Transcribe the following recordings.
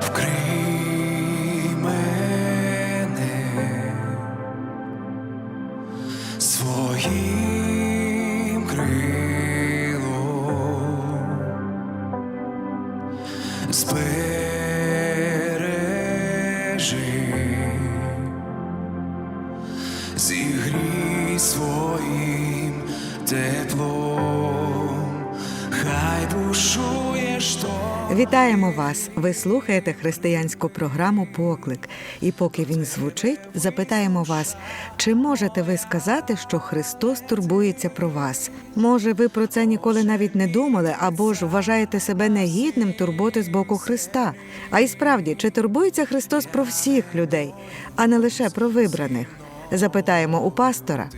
вкрий мене своїм крилом, збережи, теплом, хай шторм. Вітаємо вас! Ви слухаєте християнську програму Поклик. І поки він звучить, запитаємо вас, чи можете ви сказати, що Христос турбується про вас? Може, ви про це ніколи навіть не думали, або ж вважаєте себе негідним турботи з боку Христа? А й справді, чи турбується Христос про всіх людей, а не лише про вибраних? Запитаємо у пастора.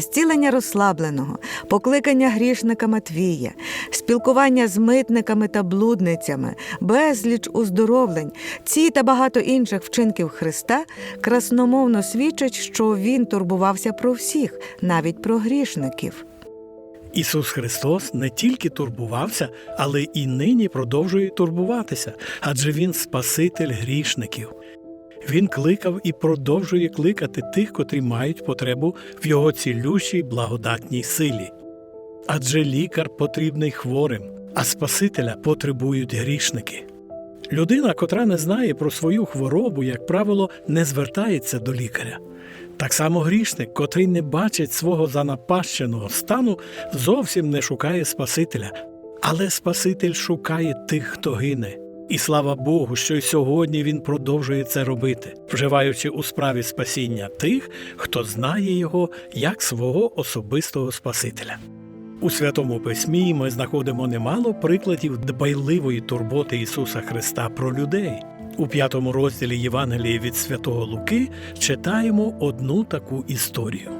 Зцілення розслабленого, покликання грішника Матвія, спілкування з митниками та блудницями, безліч уздоровлень, ці та багато інших вчинків Христа красномовно свідчать, що він турбувався про всіх, навіть про грішників. Ісус Христос не тільки турбувався, але і нині продовжує турбуватися, адже Він Спаситель грішників. Він кликав і продовжує кликати тих, котрі мають потребу в його цілющій благодатній силі. Адже лікар потрібний хворим, а Спасителя потребують грішники. Людина, котра не знає про свою хворобу, як правило, не звертається до лікаря. Так само грішник, котрий не бачить свого занапащеного стану, зовсім не шукає Спасителя, але Спаситель шукає тих, хто гине. І слава Богу, що й сьогодні він продовжує це робити, вживаючи у справі спасіння тих, хто знає його як свого особистого Спасителя. У Святому Письмі ми знаходимо немало прикладів дбайливої турботи Ісуса Христа про людей. У п'ятому розділі Євангелії від Святого Луки читаємо одну таку історію.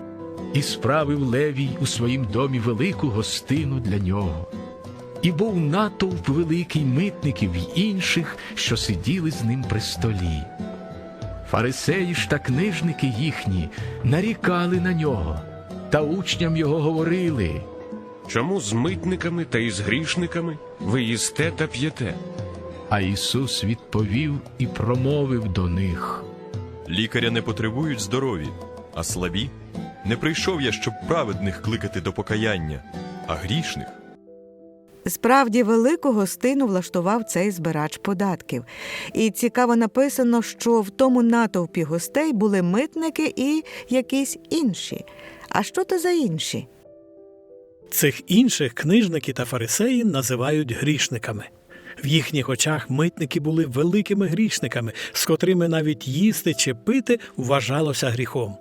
І справив Левій у своїм домі велику гостину для нього. І був натовп великий митників й інших, що сиділи з ним при столі. Фарисеї ж та книжники їхні нарікали на нього, та учням його говорили. Чому з митниками та із грішниками ви їсте та п'єте? А Ісус відповів і промовив до них. Лікаря не потребують здорові, а слабі. Не прийшов я, щоб праведних кликати до покаяння, а грішних. Справді велику гостину влаштував цей збирач податків. І цікаво написано, що в тому натовпі гостей були митники і якісь інші. А що то за інші? Цих інших книжники та фарисеї називають грішниками. В їхніх очах митники були великими грішниками, з котрими навіть їсти чи пити вважалося гріхом.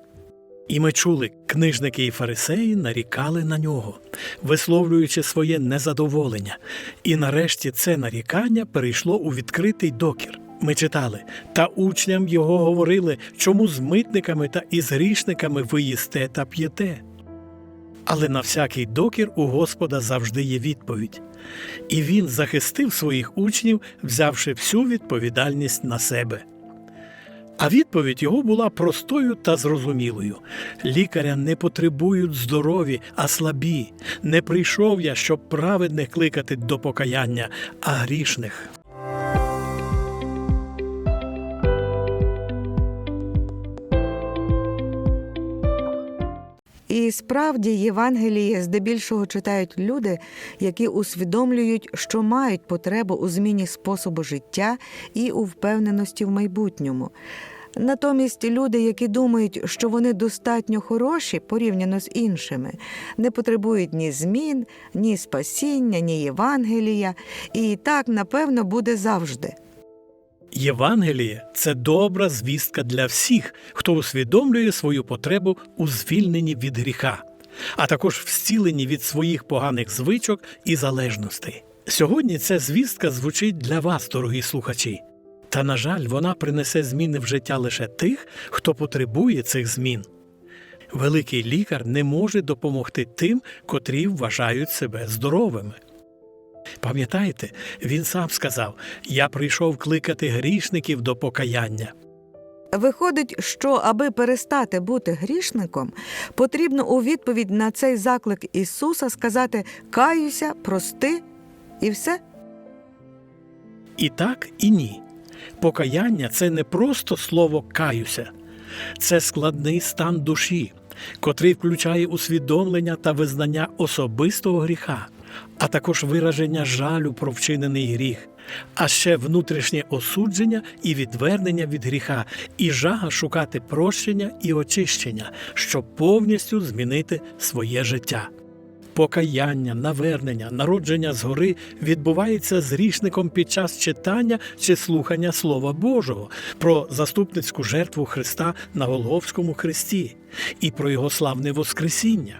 І ми чули, книжники і фарисеї нарікали на нього, висловлюючи своє незадоволення. І нарешті це нарікання перейшло у відкритий докір. Ми читали, та учням його говорили, чому з митниками та із грішниками ви їсте та п'єте. Але на всякий докір у Господа завжди є відповідь. І він захистив своїх учнів, взявши всю відповідальність на себе. А відповідь його була простою та зрозумілою. Лікаря не потребують здорові, а слабі. Не прийшов я, щоб праведних кликати до покаяння, а грішних. Справді Євангеліє здебільшого читають люди, які усвідомлюють, що мають потребу у зміні способу життя і у впевненості в майбутньому. Натомість люди, які думають, що вони достатньо хороші порівняно з іншими, не потребують ні змін, ні спасіння, ні Євангелія, і так, напевно, буде завжди. Євангеліє це добра звістка для всіх, хто усвідомлює свою потребу у звільненні від гріха, а також в зціленні від своїх поганих звичок і залежностей. Сьогодні ця звістка звучить для вас, дорогі слухачі. Та, на жаль, вона принесе зміни в життя лише тих, хто потребує цих змін. Великий лікар не може допомогти тим, котрі вважають себе здоровими. Пам'ятаєте, він сам сказав: Я прийшов кликати грішників до покаяння. Виходить, що аби перестати бути грішником, потрібно у відповідь на цей заклик Ісуса сказати Каюся, прости і все. І так, і ні. Покаяння це не просто слово каюся, це складний стан душі, котрий включає усвідомлення та визнання особистого гріха, а також вираження жалю про вчинений гріх, а ще внутрішнє осудження і відвернення від гріха, і жага шукати прощення і очищення, щоб повністю змінити своє життя. Покаяння, навернення, народження згори відбувається з грішником під час читання чи слухання Слова Божого про заступницьку жертву Христа на Голговському хресті і про його славне Воскресіння.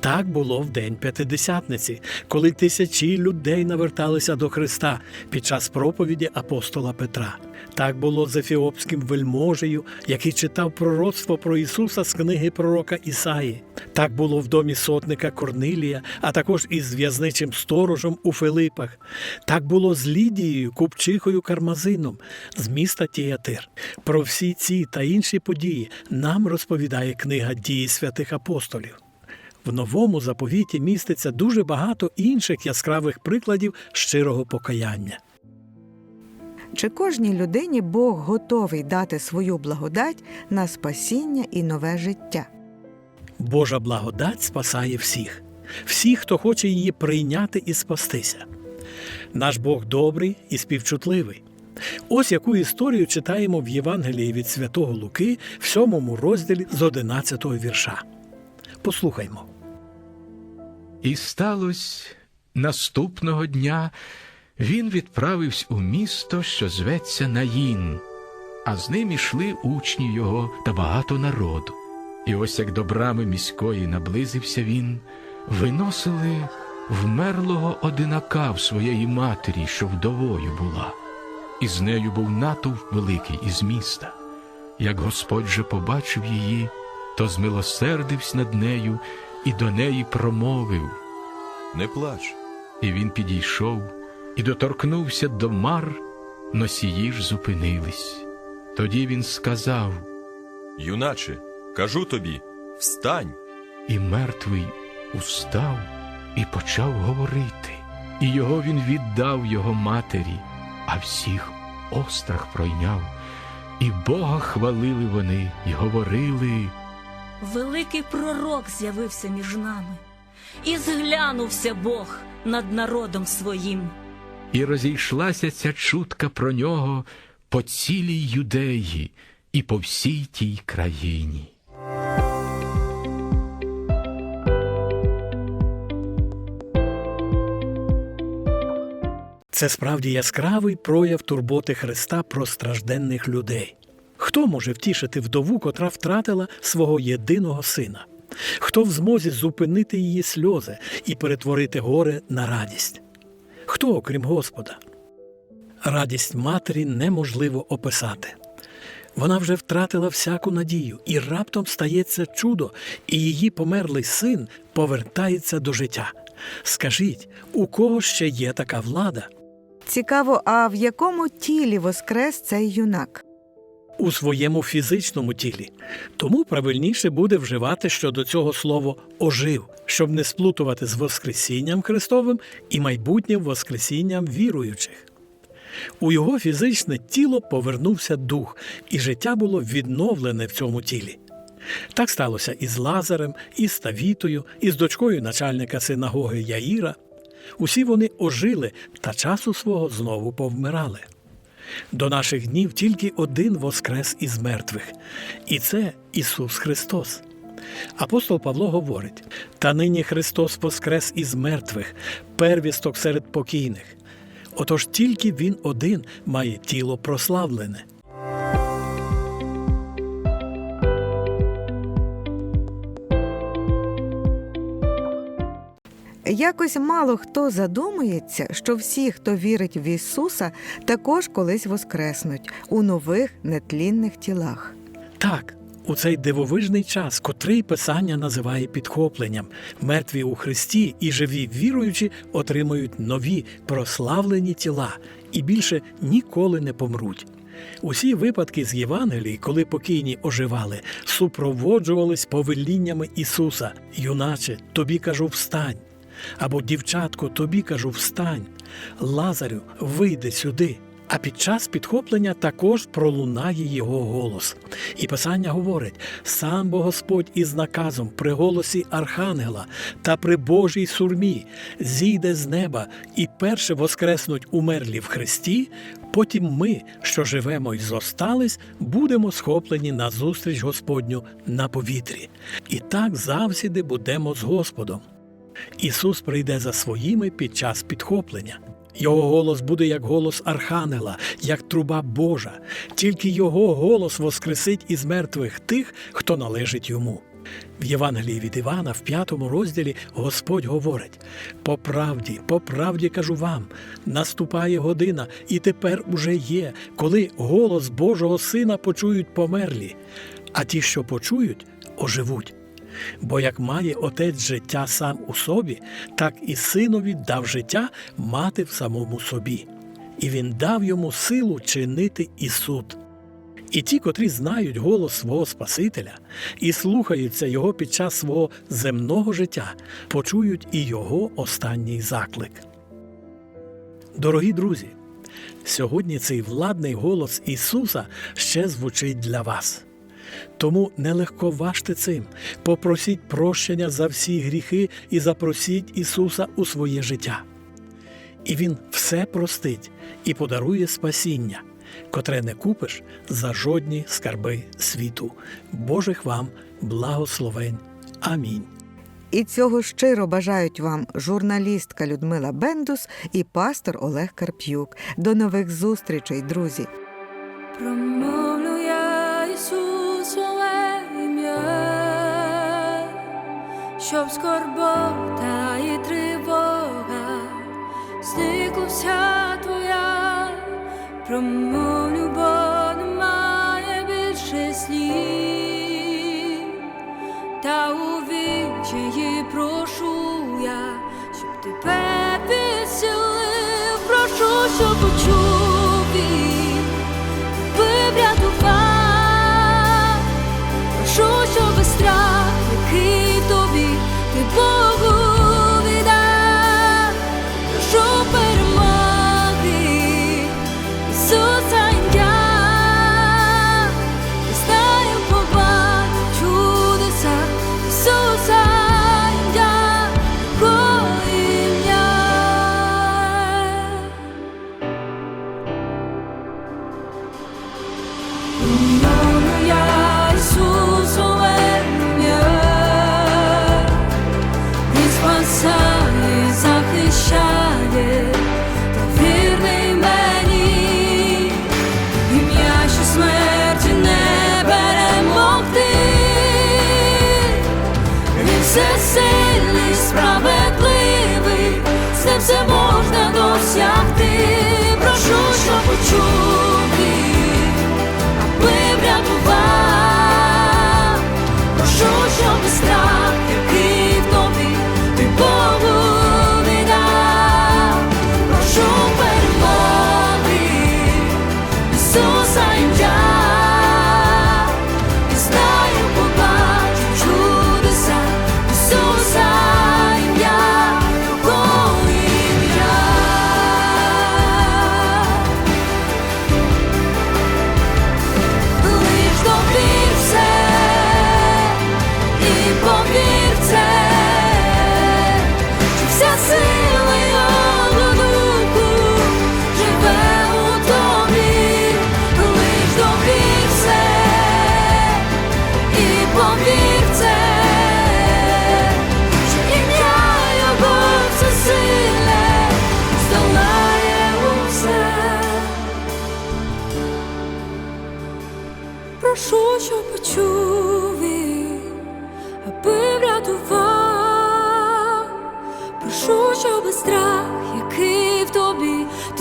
Так було в день П'ятидесятниці, коли тисячі людей наверталися до Христа під час проповіді апостола Петра. Так було з ефіопським вельможею, який читав пророцтво про Ісуса з книги пророка Ісаї. Так було в домі сотника Корнилія, а також із в'язничим сторожем у Филипах. Так було з Лідією, купчихою Кармазином з міста Тіятир. Про всі ці та інші події нам розповідає книга дії святих апостолів. В новому заповіті міститься дуже багато інших яскравих прикладів щирого покаяння. Чи кожній людині Бог готовий дати свою благодать на спасіння і нове життя? Божа благодать спасає всіх, всіх, хто хоче її прийняти і спастися. Наш Бог добрий і співчутливий. Ось яку історію читаємо в Євангелії від Святого Луки в сьомому розділі з 11 вірша. Послухаймо. І сталося наступного дня він відправився у місто, що зветься Наїн, а з ним ішли учні його та багато народу. І ось як до брами міської наблизився він, виносили вмерлого одинака в своєї матері, що вдовою була, і з нею був натовп великий із міста. Як Господь же побачив її, то змилосердився над нею і до неї промовив. Не плач. І він підійшов і доторкнувся до мар, носії ж зупинились. Тоді він сказав, Юначе, кажу тобі, встань. і мертвий устав і почав говорити. І його він віддав його матері, а всіх острах пройняв. І Бога хвалили вони і говорили. Великий пророк з'явився між нами, і зглянувся Бог над народом своїм. І розійшлася ця чутка про нього по цілій юдеї і по всій тій країні. Це справді яскравий прояв турботи Христа про стражденних людей. Хто може втішити вдову, котра втратила свого єдиного сина? Хто в змозі зупинити її сльози і перетворити горе на радість? Хто, окрім Господа? Радість матері неможливо описати. Вона вже втратила всяку надію, і раптом стається чудо, і її померлий син повертається до життя. Скажіть, у кого ще є така влада? Цікаво, а в якому тілі воскрес цей юнак? У своєму фізичному тілі. Тому правильніше буде вживати щодо цього слово ожив, щоб не сплутувати з Воскресінням Христовим і майбутнім Воскресінням віруючих. У його фізичне тіло повернувся дух, і життя було відновлене в цьому тілі. Так сталося і з Лазарем, і з Тавітою, і з дочкою начальника синагоги Яїра. Усі вони ожили та часу свого знову повмирали. До наших днів тільки один воскрес із мертвих, і це Ісус Христос. Апостол Павло говорить: та нині Христос воскрес із мертвих, первісток серед покійних. Отож тільки Він один має тіло прославлене. Якось мало хто задумується, що всі, хто вірить в Ісуса, також колись воскреснуть у нових нетлінних тілах. Так, у цей дивовижний час, котрий Писання називає підхопленням, мертві у Христі і живі віруючі отримують нові прославлені тіла і більше ніколи не помруть. Усі випадки з Євангелії, коли покійні оживали, супроводжувались повеліннями Ісуса. Юначе, тобі кажу, встань. Або дівчатко, тобі кажу, встань. Лазарю, вийди сюди. А під час підхоплення також пролунає його голос. І Писання говорить: сам бо Господь із наказом при голосі Архангела та при Божій сурмі зійде з неба і перше воскреснуть умерлі в Христі, потім ми, що живемо і зостались, будемо схоплені на зустріч Господню на повітрі. І так завсіди будемо з Господом. Ісус прийде за своїми під час підхоплення. Його голос буде як голос Архангела, як труба Божа. Тільки Його голос воскресить із мертвих тих, хто належить йому. В Євангелії від Івана, в п'ятому розділі, Господь говорить: по правді, по правді кажу вам, наступає година, і тепер уже є, коли голос Божого Сина почують померлі, а ті, що почують, оживуть. Бо як має отець життя сам у собі, так і синові дав життя мати в самому собі, і він дав йому силу чинити і суд. І ті, котрі знають голос свого Спасителя і слухаються його під час свого земного життя, почують і його останній заклик. Дорогі друзі, сьогодні цей владний голос Ісуса ще звучить для вас. Тому не легковажте цим, попросіть прощення за всі гріхи і запросіть Ісуса у своє життя. І Він все простить і подарує спасіння, котре не купиш за жодні скарби світу. Божих вам благословень. Амінь. І цього щиро бажають вам журналістка Людмила Бендус і пастор Олег Карп'юк. До нових зустрічей, друзі! Щоб скорбота і тривога зникла вся твоя, промовлю, бо немає більше слів, та у вічі прошу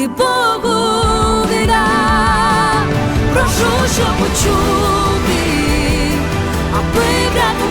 ти Богу не дав. прошу, щоб почути, аби брат